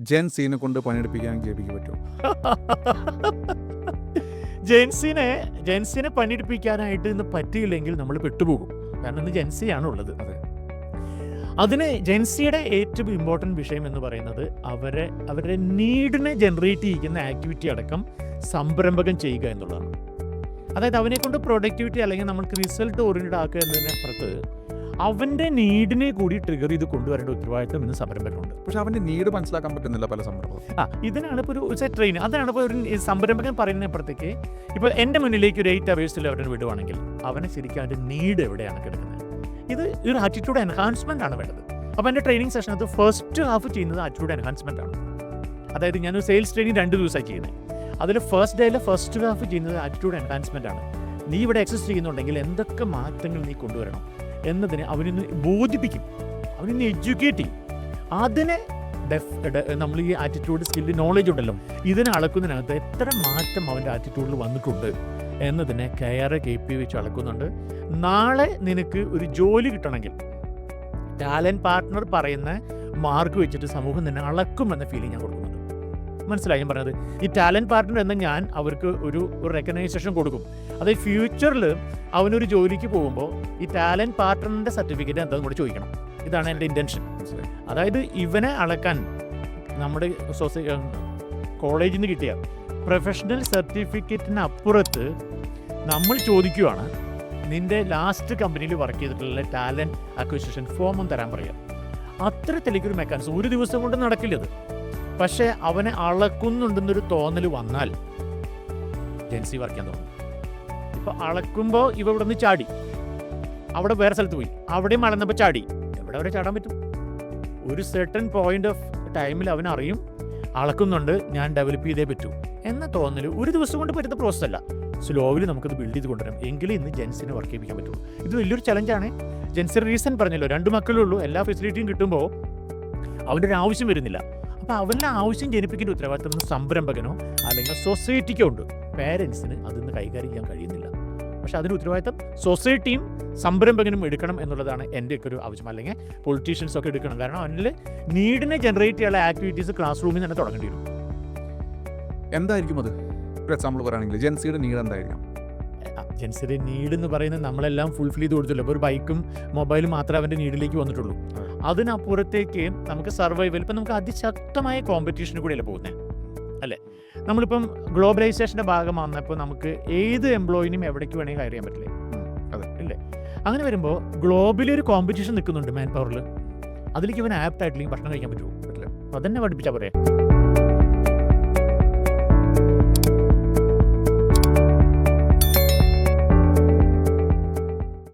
Gen സീനെ കൊണ്ട് പണിയെടുപ്പിക്കാൻ J പിക്ക് പറ്റുമോ ജെൻസിനെ ജെൻസിനെ പണിയെടുപ്പിക്കാനായിട്ട് ഇന്ന് പറ്റിയില്ലെങ്കിൽ നമ്മൾ പെട്ടുപോകും. കാരണം ഇന്ന് ജെൻസിയാണ് ഉള്ളത്. അതെ. അതിന് ജെൻസിയുടെ ഏറ്റവും ഇമ്പോർട്ടന്റ് വിഷയം എന്ന് പറയുന്നത് അവരെ അവരുടെ നീഡിനെ ജനറേറ്റ് ചെയ്യുന്ന ആക്ടിവിറ്റി അടക്കം സംരംഭകം ചെയ്യുക എന്നുള്ളതാണ്. അതായത് അവനെ കൊണ്ട് പ്രൊഡക്ടിവിറ്റി അല്ലെങ്കിൽ നമുക്ക് റിസൾട്ട് ഓറിയന്റഡ് ആക്കുക എന്നതിനപ്പുറത്ത് അവന്റെ നീഡിനെ കൂടി ട്രിഗർ ചെയ്ത് കൊണ്ടുവരേണ്ട ഉത്തരവാദിത്തം ഇന്ന് സംരംഭകനുണ്ട്. പക്ഷെ അവന്റെ നീഡ് മനസ്സിലാക്കാൻ പറ്റുന്നില്ല പല സംരംഭം ആ ഇതിനാണ് ഇപ്പോൾ ഒരു ട്രെയിൻ അതാണ് ഇപ്പോൾ ഒരു സംരംഭകൻ പറയുന്നപ്പോഴത്തേക്ക് ഇപ്പോൾ എന്റെ മുന്നിലേക്ക് ഒരു എയ്റ്റ് അവേഴ്സിൽ അവരെ വിടുവാണെങ്കിൽ അവനെ ശരിക്കും അവന്റെ നീഡ് എവിടെയാണ് കിടക്കുന്നത്? ഇത് ഒരു ആറ്റിറ്റ്യൂഡ് എൻഹാൻസ്മെന്റ് ആണ് വേണ്ടത്. അപ്പോൾ എന്റെ ട്രെയിനിങ് സെഷനകത്ത് ഫസ്റ്റ് ഹാഫ് ചെയ്യുന്നത് ആറ്റിറ്റ്യൂഡ് എൻഹാൻസ്മെന്റ് ആണ്. അതായത് ഞാനൊരു സെയിൽസ് ട്രെയിനിങ് രണ്ട് ദിവസമായി ചെയ്യുന്നത് അതിൽ ഫസ്റ്റ് ഡേയിലെ ഫസ്റ്റ് ഹാഫ് ചെയ്യുന്നത് ആറ്റിറ്റ്യൂഡ് എൻഹാൻസ്മെന്റ് ആണ്. നീ ഇവിടെ എക്സസ് ചെയ്യുന്നുണ്ടെങ്കിൽ എന്തൊക്കെ മാറ്റങ്ങൾ നീ കൊണ്ടുവരണം? എന്നതിനെ അവനിന്ന് ബോധിപ്പിക്കും. അവനിന്ന് എഡ്യൂക്കേറ്റ് ചെയ്യും. അതിനെ ഡെഫ് നമ്മൾ ഈ ആറ്റിറ്റ്യൂഡ് സ്കില്ല് നോളജ് ഉണ്ടല്ലോ ഇതിനെ അളക്കുന്നതിനകത്ത് എത്ര മാറ്റം അവന്റെ ആറ്റിറ്റ്യൂഡിൽ വന്നിട്ടുണ്ട് എന്നതിനെ കെയർ കെ പി വെച്ച് അളക്കുന്നുണ്ട്. നാളെ നിനക്ക് ഒരു ജോലി കിട്ടണമെങ്കിൽ ടാലന്റ് പാർട്ട്ണർ പറയുന്ന മാർക്ക് വെച്ചിട്ട് സമൂഹം നിന്നെ അളക്കുമെന്ന ഫീലിംഗ് ഞാൻ കൊടുക്കുന്നുണ്ട് മനസ്സിലായി ഞാൻ പറഞ്ഞത്. ഈ ടാലന്റ് പാർട്ട്ണർ എന്ന ഞാൻ അവർക്ക് ഒരു ഒരു റെക്കഗ്നൈസേഷൻ കൊടുക്കും. അത് ഫ്യൂച്ചറിൽ അവനൊരു ജോലിക്ക് പോകുമ്പോൾ ഈ ടാലന്റ് പാർട്ട്ണറിന്റെ സർട്ടിഫിക്കറ്റ് എന്താണെന്ന് കൂടെ ചോദിക്കണം. ഇതാണ് എന്റെ ഇന്റൻഷൻ അതായത് ഇവനെ അളക്കാൻ നമ്മുടെ സൊസൈ കോളേജിൽ നിന്ന് കിട്ടിയ പ്രൊഫഷണൽ സർട്ടിഫിക്കറ്റിന് അപ്പുറത്ത് നമ്മൾ ചോദിക്കുവാണ് നിന്റെ ലാസ്റ്റ് കമ്പനിയിൽ വർക്ക് ചെയ്തിട്ടുള്ള ടാലന്റ് അക്വിസിഷൻ ഫോമും തരാൻ പറയാം. അത്തരത്തിലേക്കൊരു മെക്കാനിസം ഒരു ദിവസം കൊണ്ട് നടക്കില്ല ഇത് പക്ഷേ അവനെ അളക്കുന്നുണ്ടെന്നൊരു തോന്നൽ വന്നാൽ ജെൻസി വർക്കാൻ ചെയ്യാൻ ഇപ്പൊ ഇപ്പോൾ അളക്കുമ്പോൾ ഇവ ഇവിടെ നിന്ന് ചാടി. അവിടെ വേറെ സ്ഥലത്ത് പോയി. അവിടെയും അളന്നപ്പോൾ ചാടി. എവിടെ വരെ ചാടാൻ പറ്റും? ഒരു സെർട്ടൺ പോയിന്റ് ഓഫ് ടൈമിൽ അവൻ അറിയും അളക്കുന്നുണ്ട് ഞാൻ ഡെവലപ്പ് ചെയ്തേ പറ്റൂ. എന്ന തോന്നൽ ഒരു ദിവസം കൊണ്ട് പറ്റുന്ന പ്രോസസ് അല്ല. സ്ലോവിൽ നമുക്കത് ബിൽഡ് ചെയ്ത് കൊണ്ടുവരാം. എങ്കിലും ഇന്ന് ജെൻസിനെ വർക്ക് ചെയ്യിപ്പിക്കാൻ പറ്റുള്ളൂ. ഇത് വലിയൊരു ചലഞ്ചാണ് ജെൻസിന് റീസൺ പറഞ്ഞല്ലോ രണ്ട് മക്കളേ ഉള്ളൂ എല്ലാ ഫെസിലിറ്റിയും കിട്ടുമ്പോൾ അവന്റെ ഒരു ആവശ്യം വരുന്നില്ല. അപ്പോൾ അവരുടെ ആവശ്യം ജനിപ്പിക്കേണ്ട ഉത്തരവാദിത്തം സംരംഭകനോ അല്ലെങ്കിൽ സൊസൈറ്റിക്കോ ഉണ്ട് പേരൻസിന് അതിന്ന് കൈകാര്യം ചെയ്യാൻ കഴിയുന്നില്ല. പക്ഷെ അതിന് ഉത്തരവാദിത്തം സൊസൈറ്റിയും സംരംഭകനും എടുക്കണം എന്നുള്ളതാണ് എന്റെയൊക്കെ ഒരു ആവശ്യം. അല്ലെങ്കിൽ പൊളിറ്റീഷ്യൻസ് ഒക്കെ എടുക്കണം. കാരണം അതിൽ നീഡിനെ ജനറേറ്റ് ചെയ്യാനുള്ള ആക്ടിവിറ്റീസ് ക്ലാസ് റൂമിൽ തന്നെ തുടങ്ങേണ്ടി വരും. എന്തായിരിക്കും അത്? ഒരു എക്സാമ്പിൾ പറയുകയാണെങ്കിൽ ജെൻസിയുടെ നീഡ് എന്തായിരിക്കാം ജെൻസിയുടെ നീഡ് എന്ന് പറയുന്നത് നമ്മളെല്ലാം ഫുൾഫിൽ ചെയ്ത് കൊടുത്തില്ല? ഇപ്പോൾ ഒരു ബൈക്കും മൊബൈലും മാത്രമേ അവന്റെ നീഡിലേക്ക് വന്നിട്ടുള്ളൂ. അതെ. അതിനപ്പുറത്തേക്ക് നമുക്ക് സർവൈവൽ ഇപ്പം നമുക്ക് അതിശക്തമായ കോമ്പറ്റീഷന് കൂടിയല്ലേ പോകുന്നത് അല്ലേ? നമ്മളിപ്പം ഗ്ലോബലൈസേഷന്റെ ഭാഗമാകുന്നപ്പോൾ വന്നപ്പോൾ നമുക്ക് ഏത് എംപ്ലോയിനും എവിടേക്ക് വേണമെങ്കിൽ ഹയർ ചെയ്യാൻ പറ്റില്ലേ? അതെ. ഇല്ലേ? അങ്ങനെ വരുമ്പോൾ ഗ്ലോബലി ഒരു കോമ്പറ്റീഷൻ നിൽക്കുന്നുണ്ട് മാൻ പവറിൽ അതിലേക്ക് ഇവൻ ആപ്റ്റായിട്ടില്ലെങ്കിൽ ഭക്ഷണം കഴിക്കാൻ പറ്റുമോ? പറ്റില്ല. അതന്നെ പഠിപ്പിച്ചാൽ പോരെ?